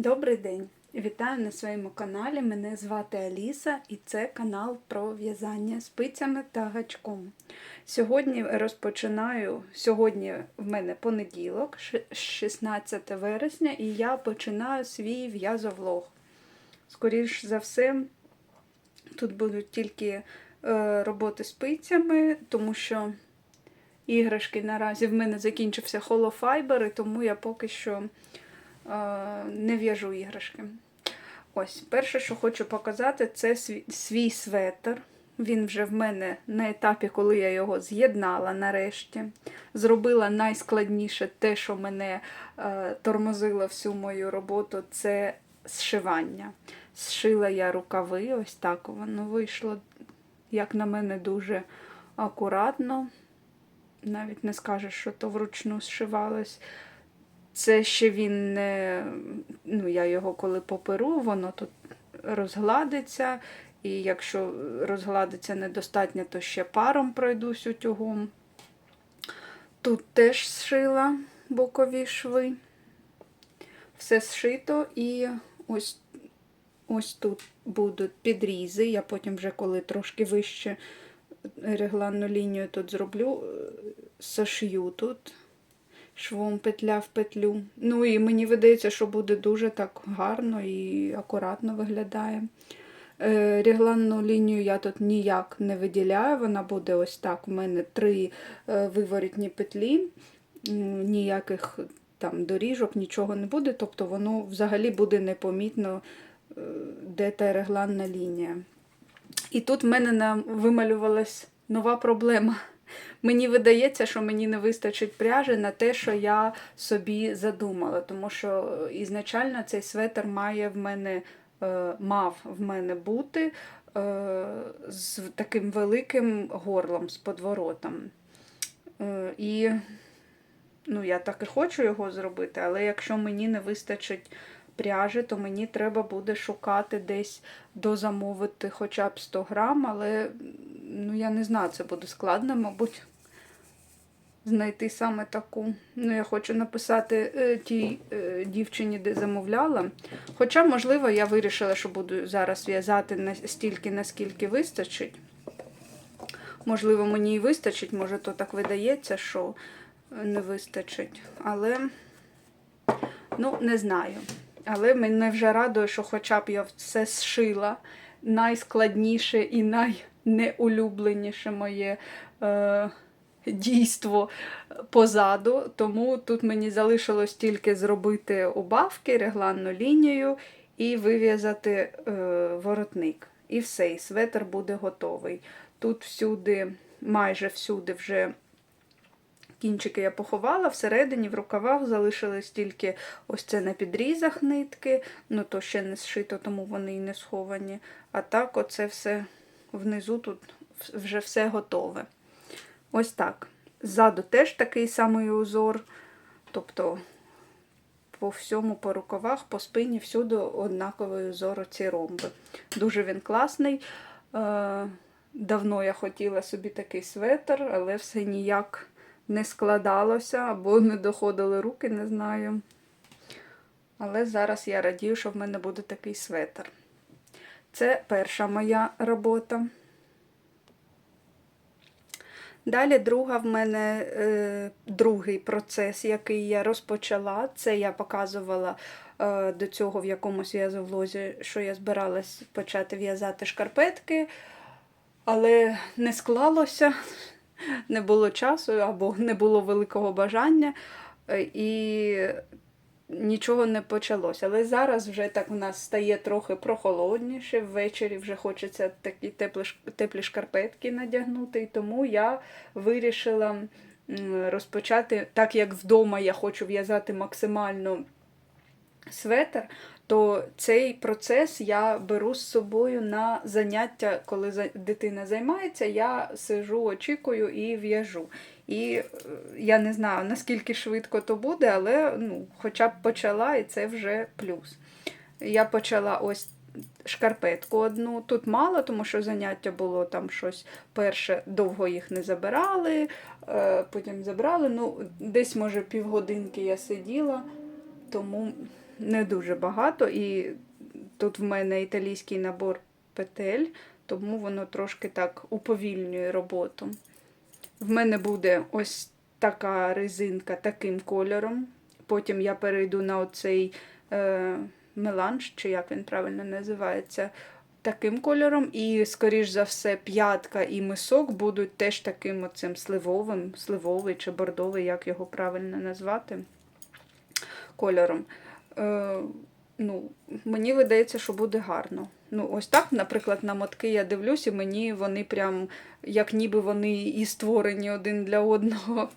Добрий день! Вітаю на своєму каналі. Мене звати Аліса і це канал про в'язання спицями та гачком. Сьогодні розпочинаю, сьогодні в мене понеділок, 16 вересня, і я починаю свій в'язовлог. Скоріш за все, тут будуть тільки е, роботи спицями, тому що іграшки наразі в мене закінчився холофайбер, і тому я поки що не в'яжу іграшки. Ось, перше, що хочу показати, це свій, свій светр. Він вже в мене на етапі, коли я його з'єднала нарешті. Зробила найскладніше те, що мене е, тормозило всю мою роботу, це зшивання. Зшила я рукави, ось так воно вийшло, як на мене, дуже акуратно. Навіть не скажеш, що то вручну зшивалось. Це ще він не. Ну, я його коли поперу, воно тут розгладиться. І якщо розгладиться недостатньо, то ще паром пройдусь утюгом. Тут теж зшила бокові шви. Все зшито і ось, ось тут будуть підрізи. Я потім вже коли трошки вище регланну лінію тут зроблю, е, сошью тут швом петля в петлю. Ну і мені видається, що буде дуже так гарно і акуратно виглядає. Е, Регланну лінію я тут ніяк не виділяю, вона буде ось так. У мене три е, виворітні петлі, ніяких там доріжок, нічого не буде, тобто воно взагалі буде непомітно, е, де та регланна лінія. І тут в мене вималювалась нова проблема. Мені видається, що мені не вистачить пряжі на те, що я собі задумала, тому що ізначально цей светр має в мене, е, мав в мене бути е, з таким великим горлом, з подворотом. Е, І ну, я так і хочу його зробити, але якщо мені не вистачить пряжі, то мені треба буде шукати десь дозамовити хоча б 100 грам, але ну, я не знаю, це буде складно, мабуть, знайти саме таку. Ну, я хочу написати е, тій е, дівчині, де замовляла. Хоча, можливо, я вирішила, що буду зараз в'язати настільки, наскільки вистачить. Можливо, мені і вистачить, може, то так видається, що не вистачить. Але, ну, не знаю. Але мене вже радує, що хоча б я все зшила. Найскладніше і найнеулюбленіше моє е, дійство позаду. Тому тут мені залишилось тільки зробити убавки, регланну лінію і вив'язати е, воротник. І все, і светр буде готовий. Тут всюди, майже всюди вже кінчики я поховала, всередині в рукавах залишились тільки ось це на підрізах нитки, ну то ще не зшито, тому вони і не сховані. А так, оце все внизу тут вже все готове. Ось так. Ззаду теж такий самий узор. Тобто по всьому, по рукавах, по спині, всюди однаковий узор ці ромби. Дуже він класний. Е, Давно я хотіла собі такий светр, але все ніяк не складалося або не доходили руки, не знаю. Але зараз я радію, що в мене буде такий светр. Це перша моя робота. Далі друга в мене е, другий процес, який я розпочала. Це я показувала е, до цього в якомусь в'язовлозі, що я збиралась почати в'язати шкарпетки, але не склалося, не було часу або не було великого бажання. е, І нічого не почалося. Але зараз вже так у нас стає трохи прохолодніше. Ввечері вже хочеться такі теплі, теплі шкарпетки надягнути. І тому я вирішила розпочати, так як вдома я хочу в'язати максимально светр, то цей процес я беру з собою на заняття, коли дитина займається, я сижу, очікую і в'яжу. І е, я не знаю, наскільки швидко то буде, але ну, хоча б почала, і це вже плюс. Я почала ось шкарпетку одну. Тут мало, тому що заняття було там щось перше, довго їх не забирали, е, потім забрали. Ну, десь, може, півгодинки я сиділа, тому не дуже багато, і тут в мене італійський набор петель, тому воно трошки так уповільнює роботу. В мене буде ось така резинка таким кольором. Потім я перейду на оцей е, меланж, чи як він правильно називається, таким кольором. І, скоріш за все, п'ятка і мисок будуть теж таким оцим сливовим, сливовий чи бордовий, як його правильно назвати, кольором. Е, ну, мені видається, що буде гарно. Ну, ось так, наприклад, на мотки я дивлюсь, і мені вони прям, як ніби вони і створені один для одного.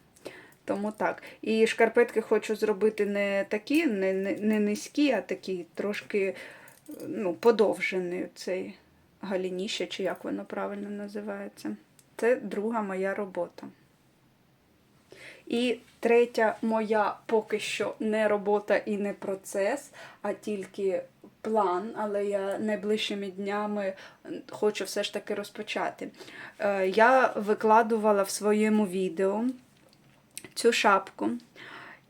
Тому так. І шкарпетки хочу зробити не такі, не, не, не низькі, а такі трошки ну, подовжений цей галініще, чи як воно правильно називається. Це друга моя робота. І третя моя поки що не робота і не процес, а тільки план, але я найближчими днями хочу все ж таки розпочати. Е, Я викладувала в своєму відео цю шапку.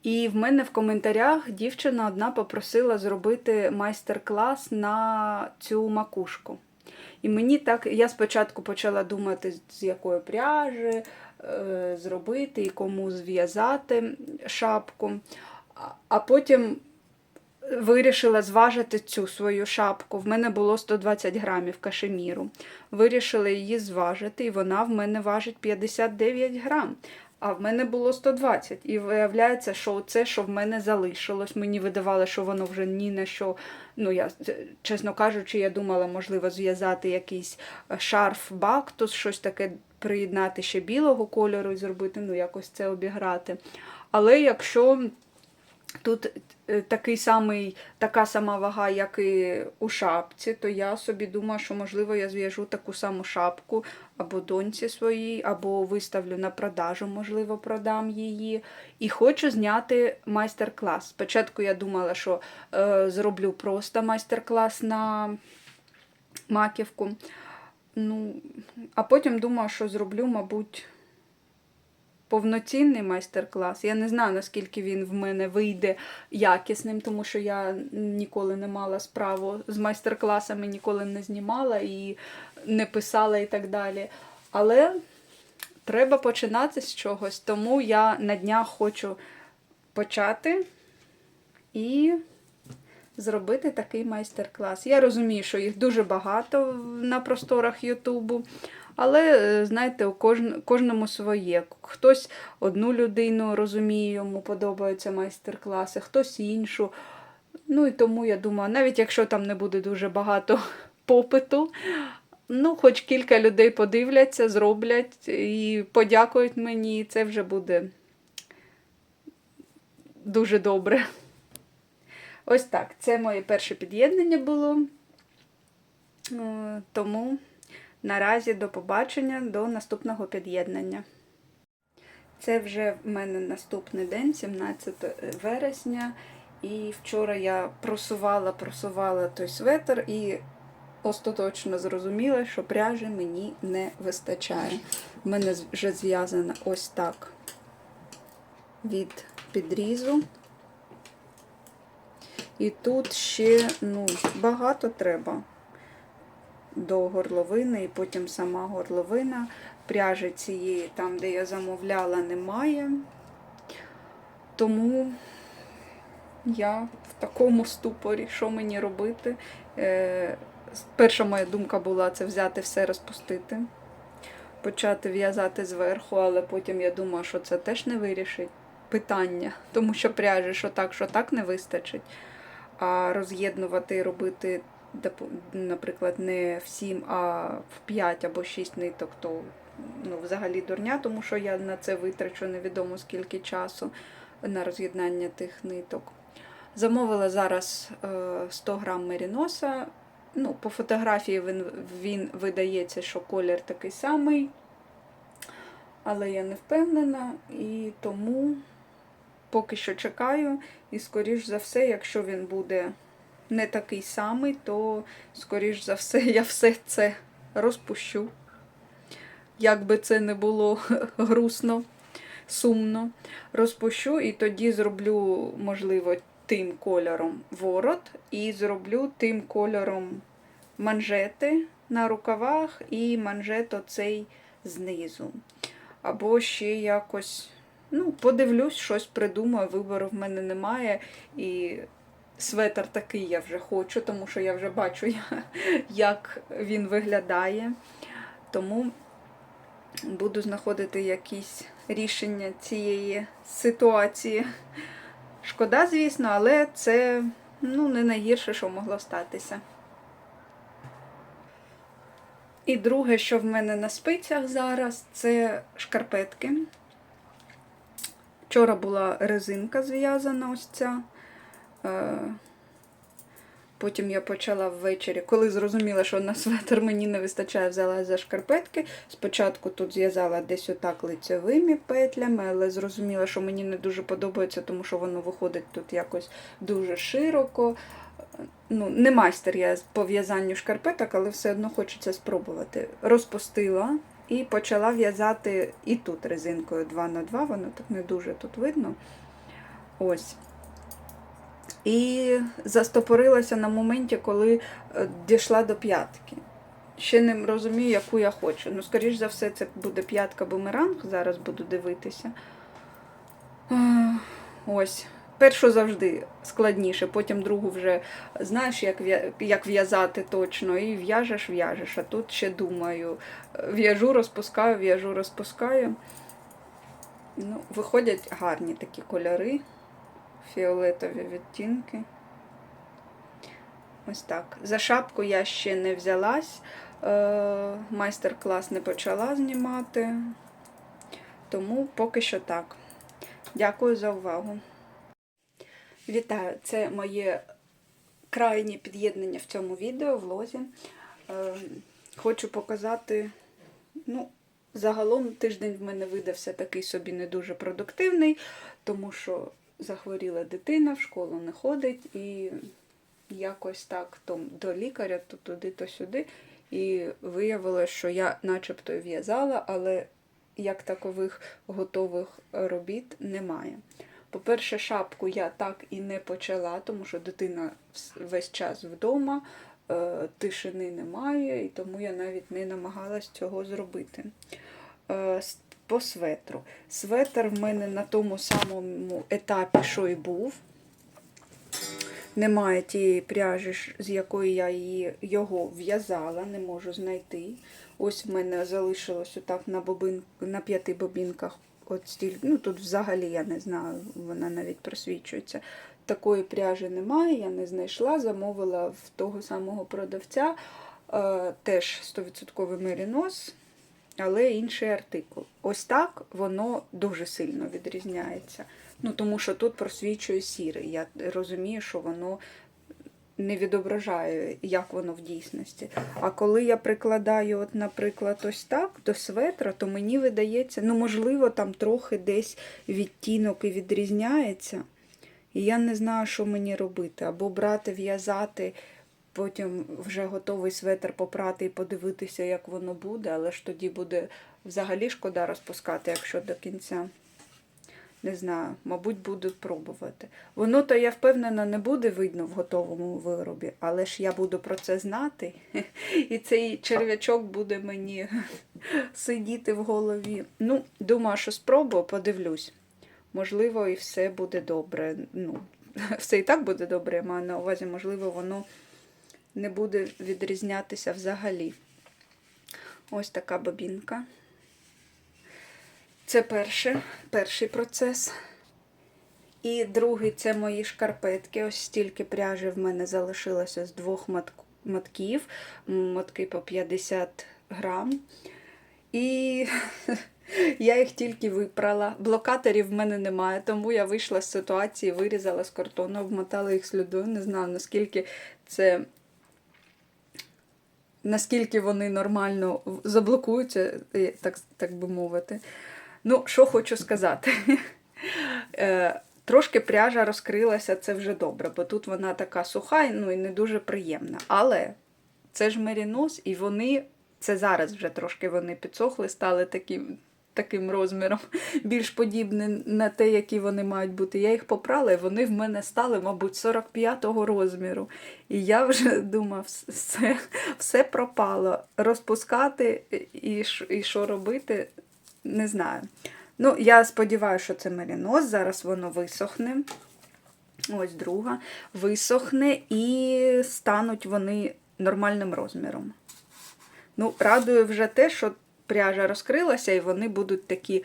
І в мене в коментарях дівчина одна попросила зробити майстер-клас на цю макушку. І мені так, я спочатку почала думати, з якої пряжі е, зробити і кому зв'язати шапку. А- А потім вирішила зважити цю свою шапку. В мене було 120 грамів кашеміру. Вирішила її зважити, і вона в мене важить 59 грам. А в мене було 120. І виявляється, що це, що в мене залишилось, мені видавало, що воно вже ні на що. Ну, я, чесно кажучи, я думала, можливо, зв'язати якийсь е, шарф бактус, щось таке приєднати ще білого кольору і зробити, ну, якось це обіграти. Але якщо тут е, такий самий, така сама вага, як і у шапці, то я собі думаю, що можливо я зв'яжу таку саму шапку або доньці своїй, або виставлю на продажу, можливо, продам її. І хочу зняти майстер-клас. Спочатку я думала, що е, зроблю просто майстер-клас на маківку. Ну, а потім думала, що зроблю, мабуть, повноцінний майстер-клас. Я не знаю, наскільки він в мене вийде якісним, тому що я ніколи не мала справу з майстер-класами, ніколи не знімала і не писала і так далі. Але треба починати з чогось, тому я на днях хочу почати і зробити такий майстер-клас. Я розумію, що їх дуже багато на просторах Ютубу. Але, е, знаєте, у кожному своє. Хтось одну людину розуміє, йому подобаються майстер-класи, хтось іншу. Ну і тому я думаю, навіть якщо там не буде дуже багато попиту, ну, хоч кілька людей подивляться, зроблять і подякують мені, це вже буде дуже добре. Ось так. Це моє перше під'єднання було. Е, Тому наразі до побачення, до наступного під'єднання. Це вже в мене наступний день, 17 вересня. І вчора я просувала, просувала той светр і остаточно зрозуміла, що пряжі мені не вистачає. В мене вже зв'язана ось так від підрізу. І тут ще ну, багато треба до горловини, і потім сама горловина. Пряжі цієї, там, де я замовляла, немає. Тому я в такому ступорі, що мені робити. Е, перша моя думка була це взяти все розпустити, почати в'язати зверху, але потім я думаю, що це теж не вирішить питання, тому що пряжі, що так, що так не вистачить. А роз'єднувати робити, наприклад, не в 7, а в 5 або 6 ниток, то ну, взагалі дурня, тому що я на це витрачу невідомо скільки часу на роз'єднання тих ниток. Замовила зараз е, 100 грам меріноса. Ну, по фотографії він, він видається, що колір такий самий, але я не впевнена, і тому поки що чекаю. І, скоріш за все, якщо він буде не такий самий, то, скоріш за все, я все це розпущу. Як би це не було грустно, сумно, розпущу і тоді зроблю, можливо, тим кольором ворот і зроблю тим кольором манжети на рукавах і манжет оцей знизу. Або ще якось, ну, подивлюсь, щось придумаю, вибору в мене немає. І светр такий я вже хочу, тому що я вже бачу, як він виглядає. Тому буду знаходити якісь рішення цієї ситуації. Шкода, звісно, але це ну, не найгірше, що могло статися. І друге, що в мене на спицях зараз, це шкарпетки. Вчора була резинка зв'язана ось ця. Е, Потім я почала ввечері, коли зрозуміла, що на светр мені не вистачає, взяла за шкарпетки. Спочатку тут зв'язала десь отак лицевими петлями, але зрозуміла, що мені не дуже подобається, тому що воно виходить тут якось дуже широко. Ну, не майстер я по в'язанню шкарпеток, але все одно хочеться спробувати. Розпустила і почала в'язати і тут резинкою 2х2, воно так не дуже тут видно. Ось. І застопорилася на моменті, коли е, дійшла до п'ятки. Ще не розумію, яку я хочу. Ну, скоріш за все, це буде п'ятка бумеранг, зараз буду дивитися. Е, Ось. Першу завжди складніше, потім другу вже знаєш, як в'язати точно, і в'яжеш, в'яжеш. А тут ще думаю, е, в'яжу, розпускаю, в'яжу, розпускаю. Ну, виходять гарні такі кольори фіолетові відтінки. Ось так. За шапку я ще не взялась. Е, Майстер-клас не почала знімати. Тому поки що так. Дякую за увагу. Вітаю! Це моє крайнє під'єднання в цьому відео, влозі. Е, Хочу показати, ну, загалом тиждень в мене видався такий собі не дуже продуктивний, тому що захворіла дитина, в школу не ходить, і якось так то до лікаря, то туди, то сюди. І виявилося, що я начебто в'язала, але як такових готових робіт немає. По-перше, шапку я так і не почала, тому що дитина весь час вдома, е, тишини немає, і тому я навіть не намагалась цього зробити. Е, По светру. Светр в мене на тому самому етапі, що і був. Немає тієї пряжі, з якої я її, його в'язала, не можу знайти. Ось в мене залишилось отак на, бобин, на п'яти бобінках. От стіль, ну тут взагалі я не знаю, вона навіть просвічується. Такої пряжі немає, я не знайшла, замовила в того самого продавця е, теж 100% мерінос, але інший артикул. Ось так воно дуже сильно відрізняється. Ну, тому що тут просвічує сірий. Я розумію, що воно не відображає, як воно в дійсності. А коли я прикладаю, от, наприклад, ось так до светра, то мені видається, ну, можливо, там трохи десь відтінок і відрізняється. І я не знаю, що мені робити. Або брати, в'язати, потім вже готовий светр попрати і подивитися, як воно буде, але ж тоді буде взагалі шкода розпускати, якщо до кінця. Не знаю, мабуть, буду пробувати. Воно то я впевнена не буде видно в готовому виробі, але ж я буду про це знати. І цей черв'ячок буде мені сидіти в голові. Ну, думаю, що спробую, подивлюсь. Можливо, і все буде добре. Ну, все і так буде добре, я маю на увазі, можливо, воно не буде відрізнятися взагалі. Ось така бобінка. Це перше, перший процес. І другий це мої шкарпетки. Ось стільки пряжі в мене залишилося з двох матків. Мотки по 50 грам. І я їх тільки випрала. Блокаторів в мене немає, тому я вийшла з ситуації, вирізала з картону, обмотала їх слідою. Не знаю, наскільки це. Наскільки вони нормально заблокуються, е, так, так би мовити. Ну, що хочу сказати. Е, Трошки пряжа розкрилася, це вже добре, бо тут вона така суха ну, і не дуже приємна. Але це ж мерінос, і вони, це зараз вже трошки вони підсохли, стали такі таким розміром, більш подібні на те, які вони мають бути. Я їх попрала, і вони в мене стали, мабуть, 45-го розміру. І я вже думав, все, все пропало. Розпускати і що робити, не знаю. Ну, я сподіваюся, що це мерінос, зараз воно висохне. Ось друга. Висохне і стануть вони нормальним розміром. Ну, радує вже те, що пряжа розкрилася, і вони будуть такі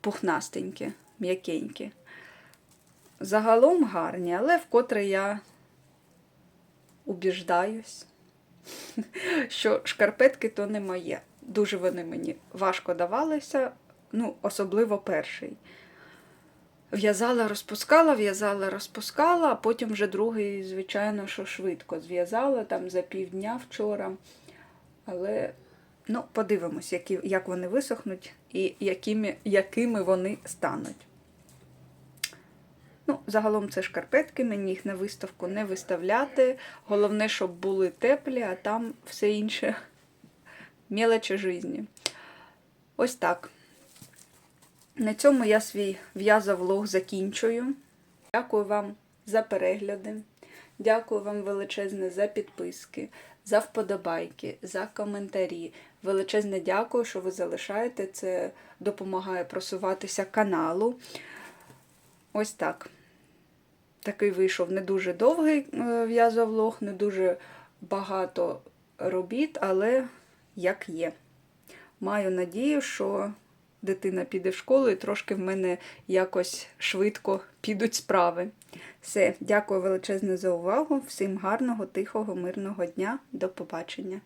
пухнастенькі, м'якенькі. Загалом гарні, але вкотре я убіждаюсь, що шкарпетки то не моє. Дуже вони мені важко давалися, ну, особливо перший. В'язала, розпускала, в'язала, розпускала, а потім вже другий, звичайно, що швидко зв'язала там за півдня вчора. Але ну, подивимось, які, як вони висохнуть і якими, якими вони стануть. Ну, загалом це шкарпетки, мені їх на виставку не виставляти. Головне, щоб були теплі, а там все інше мелочі житті. Ось так. На цьому я свій в'язовлог закінчую. Дякую вам за перегляди. Дякую вам величезне за підписки, за вподобайки, за коментарі. Величезне дякую, що ви залишаєте. Це допомагає просуватися каналу. Ось так. Такий вийшов не дуже довгий е, в'язовлог, не дуже багато робіт, але як є. Маю надію, що дитина піде в школу і трошки в мене якось швидко підуть справи. Все, дякую величезне за увагу. Всім гарного, тихого, мирного дня. До побачення.